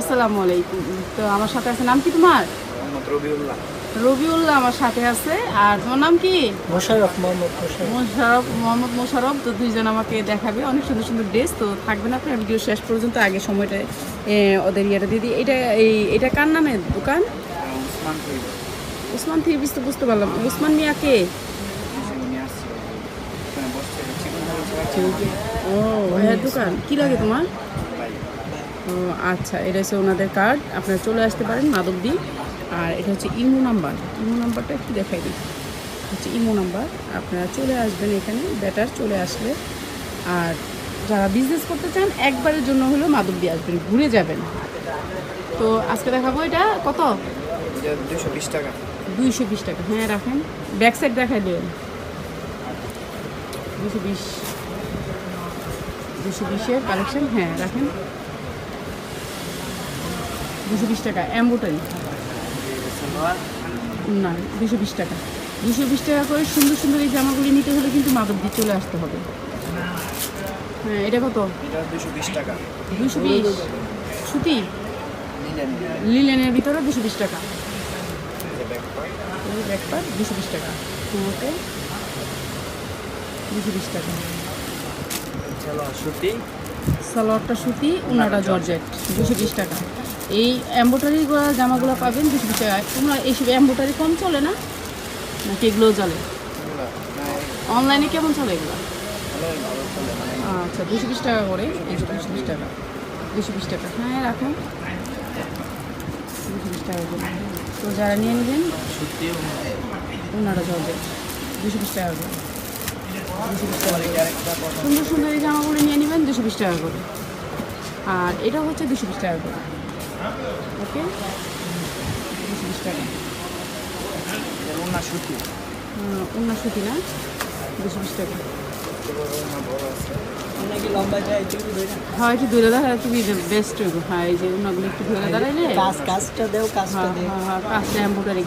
আসসালামু আলাইকুম। তো আমার সাথে আছে নাম কি তোমার? রবিউল্লাহ। রবিউল্লাহ আমার সাথে আছে আর তোমার নাম কি? মোশারফ মোহাম্মদ মোশারফ মোশারফ মোহাম্মদ মোশারফ তো দুইজন আমাকে দেখাবে অনেক সুন্দর সুন্দর ড্রেস তো থাকবেন আপনার? ভিডিও শেষ পর্যন্ত আগে সময়টা ওদের ইয়েটা দিদি এটা এই এটা কার নামে দোকান? উসমান কইব উসমান থ্রি পিস তো বুঝতে পারলাম। উসমান মিয়া কে? ও ভাইয়ার দোকান। কি লাগে তোমার? আচ্ছা এটা হচ্ছে ওনাদের কার্ড আপনারা চলে আসতে পারেন মাদকদি আর এটা হচ্ছে ইমো নাম্বার। ইমো নাম্বারটা একটু দেখাই দিই। হচ্ছে ইমো নাম্বার। আপনারা চলে আসবেন এখানে বেটার চলে আসলে। আর যারা বিজনেস করতে চান একবারের জন্য হলেও মাদকদি আসবেন ঘুরে যাবেন। তো আজকে দেখাবো এটা কত? দুশো বিশ টাকা। দুইশো বিশ টাকা। হ্যাঁ রাখেন। ব্যাক সাইড দেখাই দেবেন। দুশো বিশ। দুশো বিশের কালেকশন হ্যাঁ রাখেন। দুশো বিশ টাকা অ্যাম্বোটারি না দুশো বিশ টাকা। দুশো বিশ টাকা করে সুন্দর সুন্দর এই জামাগুলি নিতে হলে কিন্তু মাদক দিয়ে চলে আসতে হবে। হ্যাঁ এটা কত? দুশো বিশ টাকা। দুশো বিশ? সুতি? লিলেনের ভিতরে দুশো বিশ টাকা। দুশো বিশ টাকা। ওকে দুশো বিশ টাকা। সুতি। সালোয়ারটা সুতি উনাটা জর্জেট দুশো বিশ টাকা। এই এম্বোটারি জামাগুলো পাবেন দুশো বিশ টাকা। তোমরা এইসব এম্বোটারি কম চলে না? নাকি এগুলোও চলে? অনলাইনে কেমন চলে এগুলো? মানে আচ্ছা দুশো বিশ টাকা করে। দুশো বিশ টাকা। দুশো বিশ টাকা। হ্যাঁ রাখুন। দুশো বিশ টাকা করে। তো যারা নিয়ে নেবেন ওনারা জর্জেট দুশো বিশ টাকা করে। সুন্দর সুন্দর এই জামাগুলো নিয়ে নেবেন দুশো বিশ টাকা করে। আর এটা হচ্ছে দুশো বিশ টাকা করে। ওকে? বিশ টাকা অন্য সুতি না? দুশো বিশ টাকা। হয় একটু দূরে দাঁড়ালে তুমি বেস্ট হইব? হ্যাঁ এই যে অন্যগুলো একটু দূরে দাঁড়াইলে? কাজ কাজটা দেও কাজটা হ্যাঁ দেও। হ্যাঁ হ্যাঁ কাজটা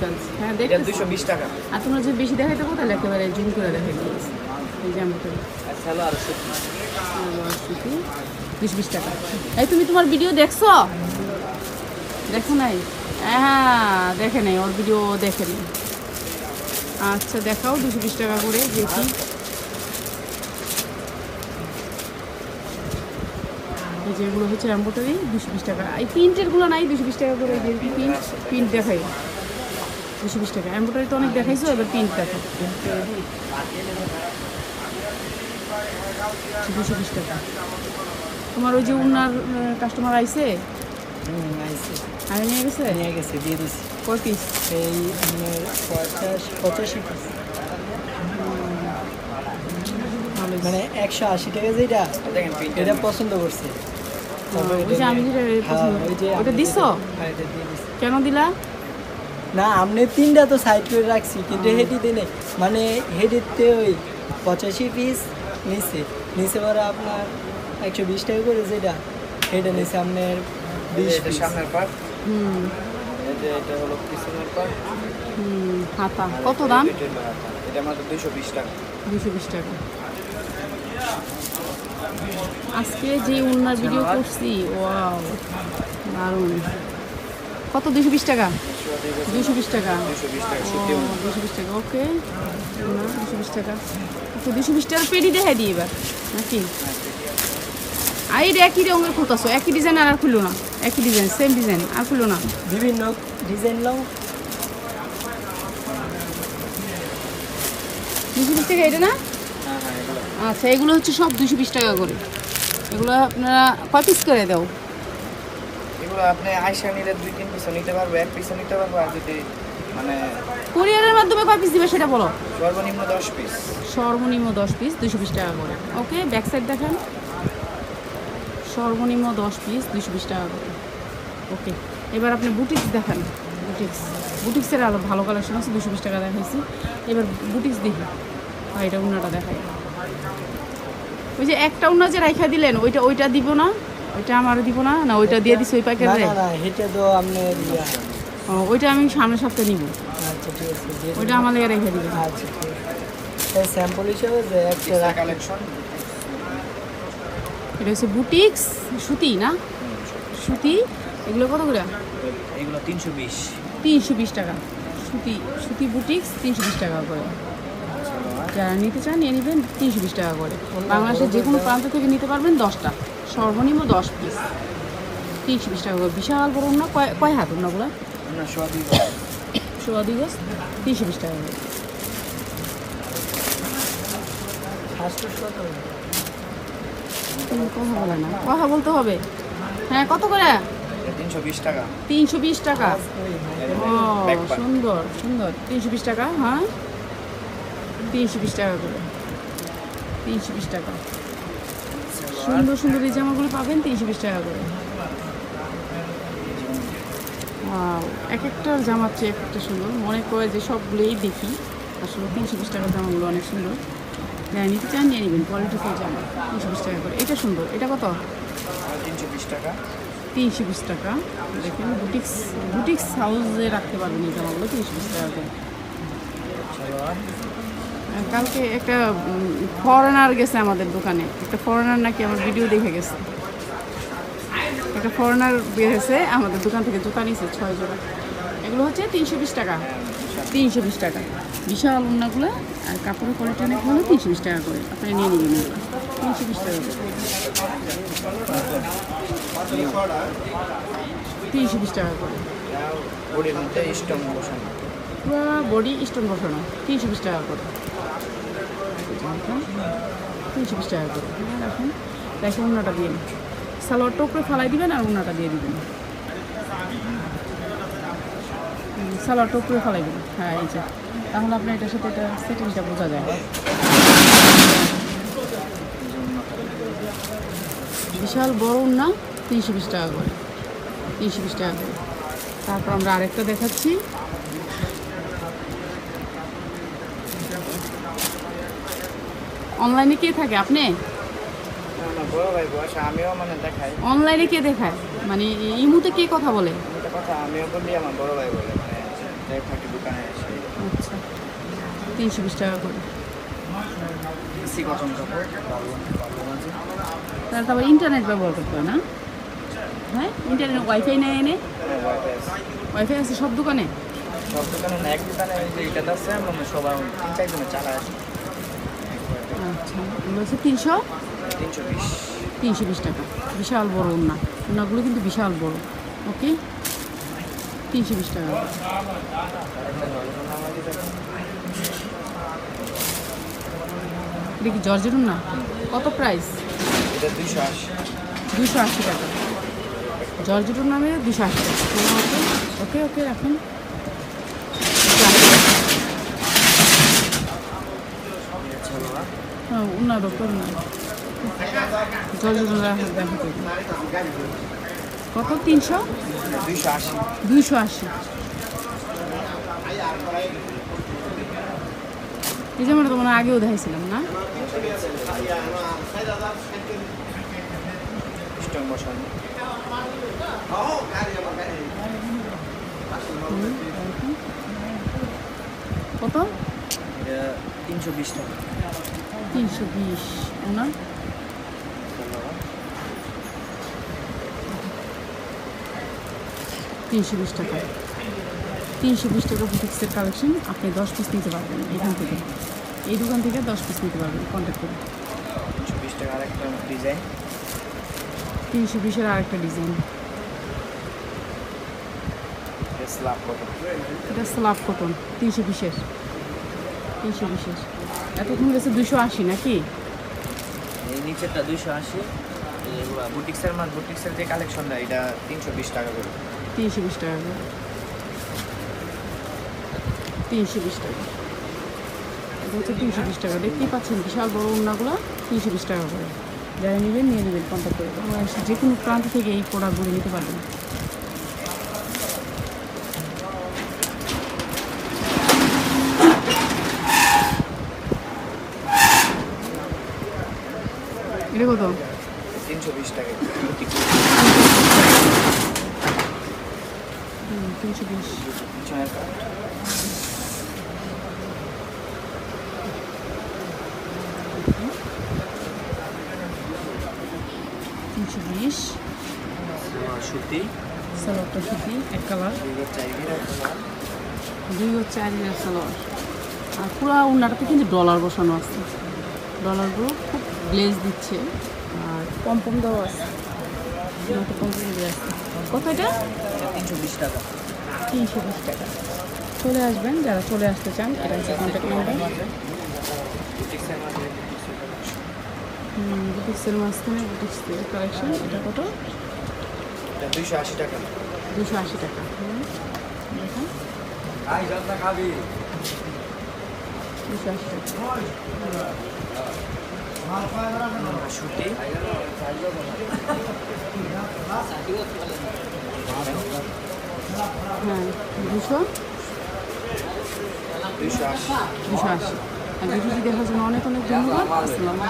কাজ। হ্যাঁ দুশো বিশ টাকা। আর তোমরা যদি বেশি দেখাইতে পারো তাহলে একেবারে জুম করে দেখাই এই যে আর সুতি। বিশ টাকা। এই তুমি তোমার ভিডিও দেখছ? দেখো নাই? হ্যাঁ দেখে নাই, ওর ভিডিও দেখে নেই। আচ্ছা দেখাও, দুশো বিশ টাকা করে, দেখি। এই যে হচ্ছে এম্বোটারি দুশো বিশ টাকা। এই প্রিন্টেরগুলো নাই, দুশো বিশ টাকা করে যে প্রিন্ট প্রিন্ট দেখাই। দুশো বিশ টাকা। এম্বোটারি তো অনেক দেখাইছো, এবার প্রিন্ট দেখো। দুশো বিশ টাকা। তোমার ওই যে উনার কাস্টমার আইসে আগে নিয়ে গেছে নিয়ে গেছে দিয়ে দিছি কয় পিস এই পঞ্চাশ পঁচাশি। ভালো মানে একশো আশি টাকা যেটা এটা পছন্দ করছে আমি আমি। কেন দিলা না আপনি তিনটা তো সাইড করে রাখছি কিন্তু হেডি দিনে মানে হেডিতে ওই পঁচাশি পিস নিচে নিচে পরে আপনার একশো বিশ টাকা করে যেটা। এটা নিচে আপনার এটা সামনের পার্ট হুম। এটা হলো পিছনের পার্ট হুম হাতা। কত দাম? এটা মাত্র দুশো বিশ টাকা। দুশো বিশ টাকা। আজকে যে উন্নার ভিডিও করছি ওয়াও দারুণ। কত? দুশো বিশ টাকা? দুশো বিশ টাকা। দুশো বিশ টাকা ওকে। দুশো বিশ টাকা। তো দুশো বিশ টাকার পেটি দেখাই দিই এবার। নাকি? আর এটা একই রঙের খুঁতাছো একই ডিজাইন আর আর খুললো না। একই ডিজাইন সেম ডিজাইন আর খুললো না। বিভিন্ন ডিজাইন লং দুশো বিশ টাকা এটা না? আচ্ছা এগুলো হচ্ছে সব দুশো বিশ টাকা করে। এগুলো আপনারা কয় পিস করে দাও? এগুলো আপনি নিলে দুই তিন পিসও নিতে পারব এক পিসও নিতে পারব আর যদি মানে কুরিয়ারের মাধ্যমে কয় পিস দিবে সেটা বলো? সর্বনিম্ন দশ পিস সর্বনিম্ন দশ পিস দুশো বিশ টাকা করে। ওকে ব্যাক সাইড দেখেন। সর্বনিম্ন দশ পিস দুশো বিশ টাকা করে। ওকে এবার আপনি বুটিক্স দেখান। বুটিক্স বুটিক্সের আরও ভালো কালেকশন আছে দুশো বিশ টাকা দেখাইছি। এবার বুটিক্স দেখি। আর এটা উন্নাটা দেখাই। ওই যে একটা উন্না যে রাইখা দিলেন ওইটা ওইটা দিব না? ওইটা আমার দিব না? না ওইটা দিয়ে দিছি ওই প্যাকেটে। ওইটা আমি সামনের সপ্তাহে নিব। আচ্ছা ওইটা আমার লেগে রেখে দিবেন। আচ্ছা ঠিক আছে। এই স্যাম্পল হিসেবে যে একটা কালেকশন এটা হচ্ছে বুটিক্স সুতি না? সুতি? এগুলো কত করে? এগুলো তিনশো বিশ। তিনশো বিশ টাকা। সুতি সুতি বুটিক্স তিনশো বিশ টাকা করে। যারা নিতে চান নিয়ে নেবেন তিনশো বিশ টাকা করে। বাংলাদেশের যে কোনো প্রান্ত থেকে নিতে পারবেন দশটা। সর্বনিম্ন দশ পিস। তিনশো বিশ টাকা করে। বিশাল বড় না কয় কয় হাত ওনাগুলো সোয়া দুই গজ। তিনশো বিশ টাকা করে। কথা বলে না কথা বলতে হবে হ্যাঁ কত করে? তিনশো বিশ টাকা। তিনশো বিশ টাকা? ও সুন্দর সুন্দর। তিনশো বিশ টাকা? হ্যাঁ? তিনশো বিশ টাকা করে। তিনশো বিশ টাকা। সুন্দর সুন্দর এই জামাগুলো পাবেন তিনশো বিশ টাকা করে। এক একটা জামার চেয়ে এক একটা সুন্দর। মনে করে যে সবগুলোই দেখি। আসলে তিনশো বিশ টাকার জামাগুলো অনেক সুন্দর। হ্যাঁ নিতে চান নিয়ে নেবেন। কোয়ালিটিফুল জামা তিনশো বিশ টাকা করে। এটা সুন্দর। এটা কত? তিনশো বিশ টাকা। তিনশো বিশ টাকা। দেখেন বুটিক্স বুটিক্স হাউসে রাখতে পারবেন এই জামাগুলো তিনশো বিশ টাকা করে। কালকে একটা ফরেনার গেছে আমাদের দোকানে। একটা ফরেনার নাকি আমার ভিডিও দেখে গেছে। একটা ফরেনার হয়েছে আমাদের দোকান থেকে জুতা নিয়েছে ছয় জোড়া। এগুলো হচ্ছে তিনশো বিশ টাকা। তিনশো বিশ টাকা। বিশাল উন্নাগুলো আর কাপড়ের কোয়ালিটি অনেক ভালো, তিনশো বিশ টাকা করে। আপনি নিয়ে নেবেন তিনশো বিশ টাকা করে। তিনশো বিশ টাকা করে। পুরো বডি স্টোন বসানো। তিনশো বিশ টাকা করে। তিনশো বিশ টাকা করে। রাখুন রেখে উন্নাটা দিয়ে। সালোয়ারটা উপরে ফালাই দিবেন আর উন্নাটা দিয়ে দিবেন হুম, সালোয়ারটা উপরে ফালাই দিবেন হ্যাঁ এই যে। তাহলে আপনার এটার সাথে এটা সেটিংটা বোঝা যায়। বিশাল বড় উন্না তিনশো বিশ টাকা করে। তিনশো বিশ টাকা করে। তারপর আমরা আরেকটা দেখাচ্ছি। অনলাইনে কে থাকে? আপনি? আমিও মানে দেখাই। অনলাইনে কে দেখায়? মানে ইমুতে কে কথা বলে? এটা কথা আমিও বলি আমার বড় ভাই বলে। থাকি দোকানে এসে আচ্ছা। তিনশো বিশ টাকা করে। এসি কটন কাপড় ভালো ভালো মাঝে তাহলে তারপর ইন্টারনেট ব্যবহার করতে হয় না? হ্যাঁ? ইন্টারনেট ওয়াইফাই নেয় এনে? হ্যাঁ, Wi-Fi আছে। ওয়াইফাই আছে সব দোকানে? সব দোকানে না এক দোকানে এটা আছে মানে সবাই তিন চারজনে চালায় আচ্ছা হচ্ছে তিনশো? তিনশো বিশ। তিনশো বিশ টাকা। বিশাল বড় ওনা ওনাগুলো কিন্তু বিশাল বড়। ওকে তিনশো বিশ টাকা। এটা কি জর্জের না? কত প্রাইস দুশো আশি। টাকা। জর্জের নামে দুশো আশি টাকা। ওকে ওকে রাখুন হ্যাঁ উন্না ডক্টর না। জর্জের দেখাতে কত? তিনশো? দুইশো আশি। এই জামাটা তো মনে হয় আগেও দেখাইছিলাম না। কত? তিনশো বিশ টাকা। তিনশো বিশ না? তিনশো বিশ টাকা। তিনশো বিশ টাকা বুটিক্সের কালেকশন আপনি দশ পিস নিতে পারবেন এখান থেকে। এই দোকান থেকে দশ পিস নিতে পারবেন কন্ট্যাক্ট করে বিশ টাকা আরেকটা ডিজাইন তিনশো বিশের আরেকটা ডিজাইন এটা স্লাব কটন তিনশো বিশের। তিনশো বিশের। এতক্ষণ গেছে দুশো আশি নাকি? এই নিচেরটা দুশো আশি। বুটিক্সের মাল বুটিক্সের যে কালেকশনটা এটা তিনশো বিশ টাকা করে। তিনশো বিশ টাকা করে। তিনশো বিশ টাকা। হচ্ছে তিনশো বিশ টাকা। দেখতেই পাচ্ছেন বিশাল বড় উন্নাগুলো তিনশো বিশ টাকা করে। যারা নেবেন, নিয়ে নেবেন কন্ট্যাক্ট করে বাংলাদেশের যে কোনো প্রান্ত থেকে এই প্রোডাক্টগুলো নিতে পারবেন। এটা কত? তিনশো বিশ টাকা বুটিক্স হুম, তিনশো বিশ তিনশো বিশ সুতি সালোয়ারটা সুতি এক কালার দুই হচ্ছে আইরিনের সালোয়ার আর পুরো উন্নাটাতে কিন্তু ডলার বসানো আছে ডলারগুলো খুব গ্লেজ দিচ্ছে আর পম পম দেওয়া আছে দেওয়া কত এটা তিনশো বিশ টাকা তিনশো বিশ টাকা চলে আসবেন যারা চলে আসতে চান এটা হচ্ছে কন্ট্যাক্ট নাম্বার বুটিক্সের মাঝখানে বুটিক্সের কালেকশন এটা কত দুইশো আশি টাকা দুশো আশি টাকা দুশো আশি টাকা সুতি হ্যাঁ দুশো। দুশো আশি। আর ভিডিওটি দেখার জন্য অনেক অনেক ধন্যবাদ। আসসালামু